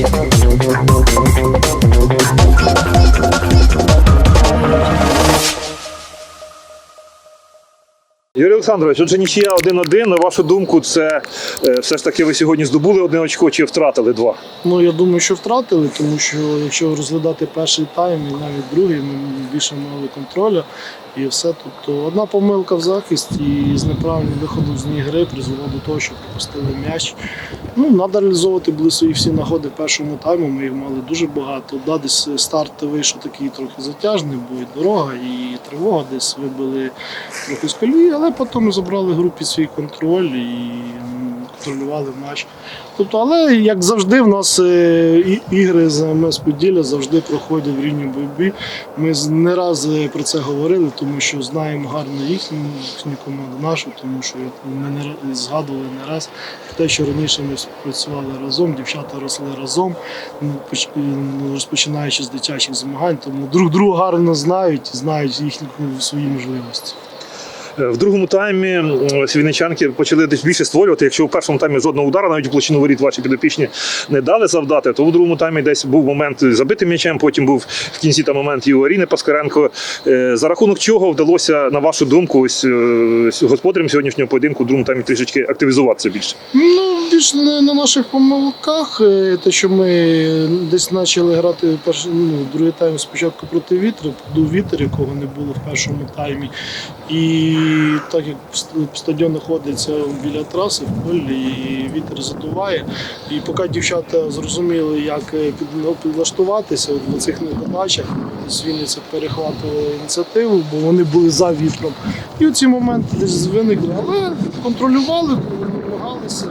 Gracias. Олександрович, отже, нічия 1-1. На вашу думку, це е, все ж таки ви сьогодні здобули одне очко чи втратили два? Ну я думаю, що втратили, тому що якщо розглядати перший тайм і навіть другий, ми більше мали контроля і все. Тобто одна помилка в захисті і з неправильним виходом з ній гри призвело до того, що пропустили м'яч. Ну, треба реалізовувати були свої всі нагоди в першому тайму. Ми їх мали дуже багато. Да, десь старт вийшов такий трохи затяжний, бо і дорога, і тривога десь вибили трохи з колії, але потім ми забрали гру під свій контроль і контролювали матч. Тобто, але як завжди, в нас е, ігри з МС Поділля завжди проходять в рівній боротьбі. Ми не раз е, про це говорили, тому що знаємо гарно їхню, їхню команду, нашу, тому що ми не згадували не раз те, що раніше ми працювали разом, дівчата росли разом, ну, ну, розпочинаючи з дитячих змагань, тому друг друга гарно знають, знають їхні ну, свої можливості. Е, В другому таймі вінничанки почали десь більше створювати. Якщо в першому таймі жодного удара, навіть площину воріт ваші підопічні не дали завдати, то в другому таймі десь був момент з забитим м'ячем, потім був в кінці там момент і у Аріни Паскаренко. Е, За рахунок чого вдалося, на вашу думку, ось е, господарям сьогоднішнього поєдинку в другому таймі трішечки активізуватися більше? Ну, більш не на наших помилках. Те, що ми десь почали грати перший, ну, другий тайм спочатку проти вітру, дув вітер, якого не було в першому таймі. І так як стадіон знаходиться біля траси в полі, і вітер задуває. І поки дівчата зрозуміли, як е, ну, підлаштуватися на цих неподачах, з Вінниця перехватували ініціативу, бо вони були за вітром. І оці моменти десь виникли, але контролювали, намагалися е,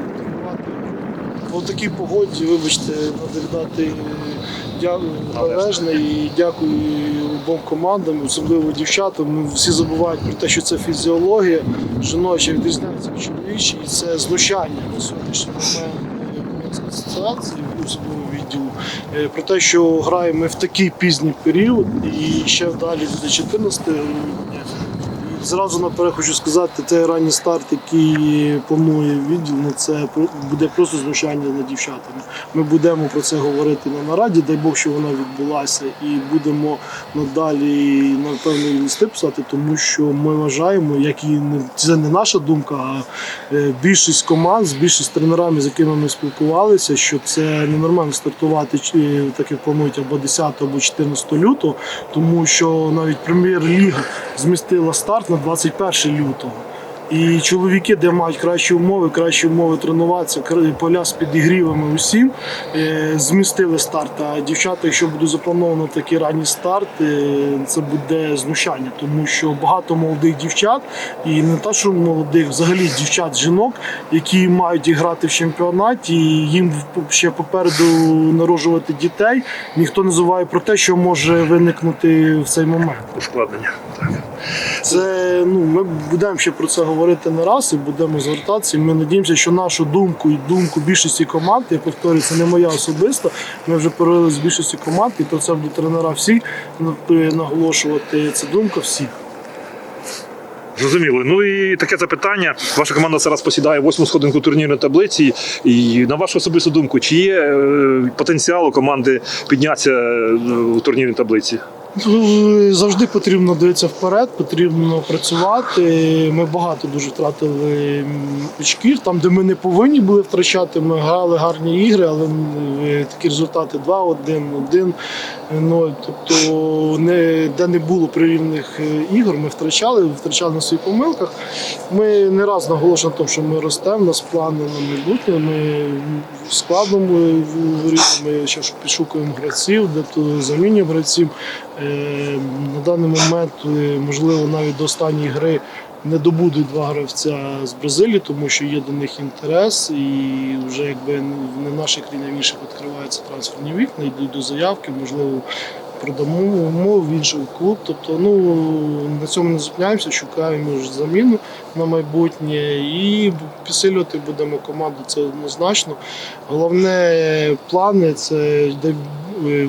контролювати. По такій погоді, вибачте, треба віддати дя- належне і дякую обом командам, особливо дівчатам. Ну, Всі забувають про те, що це фізіологія жіноча відрізняється від чоловічої, і це знущання на сьогоднішній момент е, асоціації особливо відділу. е, Про те, що граємо ми в такий пізній період і ще далі до 14 грудня. Зразу наперед хочу сказати, цей ранній старт, який планує відділ, ну це буде просто знущання над дівчатами. Ми будемо про це говорити на нараді, дай Бог, що вона відбулася, і будемо надалі на певний листи писати, тому що ми вважаємо, як і не це не наша думка, а е, більшість команд, більшість тренерами, з якими ми спілкувалися, що це ненормально стартувати так як планують або 10 або 14 лютого, тому що навіть прем'єр-ліга змістила старт на 21 лютого. І чоловіки, де мають кращі умови, кращі умови тренуватися, поля з підігрівами усім, е, змістили старт. А дівчата, якщо буде заплановано такий ранній старт, е, це буде знущання, тому що багато молодих дівчат, і не те, що молодих, взагалі дівчат, жінок, які мають грати в чемпіонаті, і їм ще попереду народжувати дітей. Ніхто не забуває про те, що може виникнути в цей момент. Ускладнення. Так. Це ну ми будемо ще про це говорити не раз і будемо звертатися. Ми надіємося, що нашу думку і думку більшості команд, я повторюю, це не моя особиста. Ми вже поговорили з більшості команд, і про це будуть тренера всі наголошувати. Це думка всіх. Зрозуміло. Ну і таке запитання. Ваша команда зараз посідає восьму сходинку турнірної таблиці. І на вашу особисту думку, чи є е, потенціал у команди піднятися е, у турнірній таблиці? Ну, Завжди потрібно дивитися вперед, потрібно працювати. Ми багато дуже втратили очків. Там, де ми не повинні були втрачати, ми грали гарні ігри, але е, такі результати 2-1, 1-0. Тобто, не, де не було прирівних е, ігор, ми втрачали, втрачали на своїх помилках. Ми не раз наголошуємо на тому, що ми ростемо, у нас плани на майбутнє. Ми в складному ми ще підшукуємо гравців, де то замінюємо гравців. Е, На даний момент, е, можливо, навіть до останньої гри не добудуть два гравця з Бразилії, тому що є до них інтерес, і вже якби не в наших країнах відкриваються трансферні вікна, йдуть до заявки, можливо. Продамо умови в інший клуб. Тобто, ну на цьому не зупиняємося, шукаємо ж заміну на майбутнє і підсилювати будемо команду. Це однозначно. Головне плани це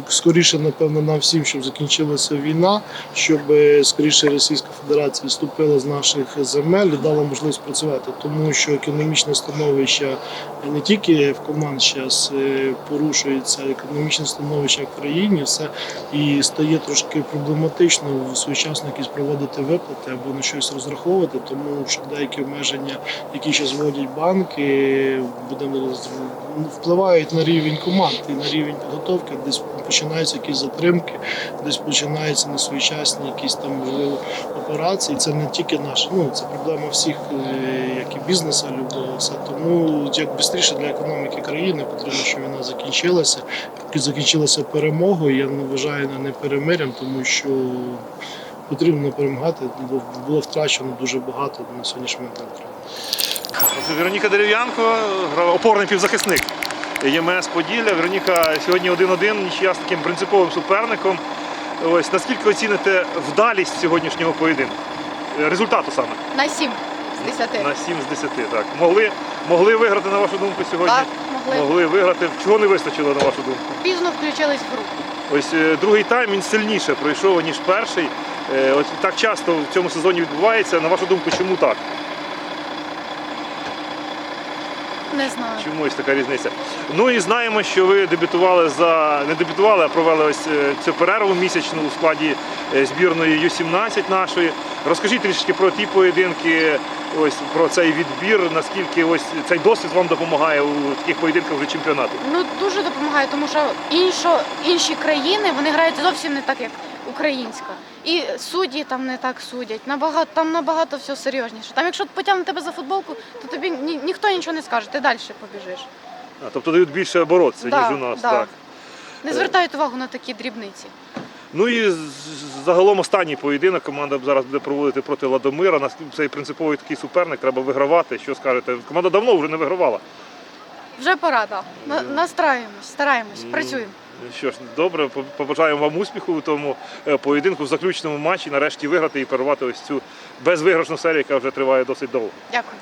скоріше, напевно, нам всім, щоб закінчилася війна, щоб е, скоріше Російська Федерація вступила з наших земель і дала можливість працювати, тому що економічне становище не тільки в команд зараз порушується, економічне становище в країні, все і стає трошки проблематично своєчасно якісь проводити виплати або на щось розраховувати, тому що деякі обмеження, які зараз вводять банки, будемо впливають на рівень команд і на рівень підготовки, десь починаються якісь затримки, десь починаються несвоєчасні якісь там можливо операції. Це не тільки наша, ну це проблема всіх, е, як і бізнесу, любого все. Тому як швидше для економіки країни потрібно, щоб війна закінчилася. Поки закінчилася перемогою, я не вважаю не перемирям, тому що потрібно перемагати, бо було втрачено дуже багато на сьогоднішній момент. Вероніка Дерев'янко, опорний півзахисник ЄМС Поділля. Вероніка сьогодні 1-1, нічия з таким принциповим суперником. Ось наскільки оціните вдалість сьогоднішнього поєдинку? Е, Результату саме На 7 з 10. на 7 з 10. Так. Могли, могли виграти, на вашу думку, сьогодні? Так, могли. Могли виграти. Чого не вистачило, на вашу думку? Пізно включились в гру. Ось е, другий тайм він сильніше пройшов, ніж перший. Е, От так часто в цьому сезоні відбувається. На вашу думку, чому так? Не знаю. Чому є така різниця? Ну і знаємо, що ви дебютували за не дебютували, а провели ось е, цю перерву місячну у складі е, збірної Ю-17 нашої. Розкажіть трішки про ті поєдинки, ось про цей відбір, наскільки ось цей досвід вам допомагає у таких поєдинках вже чемпіонату. Ну дуже допомагає, тому що іншо, інші країни вони грають зовсім не так, як українська. І судді там не так судять. Набагато там набагато все серйозніше. Там, якщо потягне тебе за футболку, то тобі ні, ніхто нічого не скаже, ти далі побіжиш. А, тобто дають більше боротися, Да, ніж у нас. да. Так. Не звертають увагу на такі дрібниці. Ну і загалом останній поєдинок команда зараз буде проводити проти Ладомира. Наскільки цей принциповий такий суперник, треба вигравати. Що скажете? Команда давно вже не вигравала. Вже пора, да. На, стараємось, Ну, працюємо. Що ж, добре, побажаємо вам успіху у тому е, поєдинку в заключному матчі. Нарешті виграти і перервати ось цю безвиграшну серію, яка вже триває досить довго. Дякую.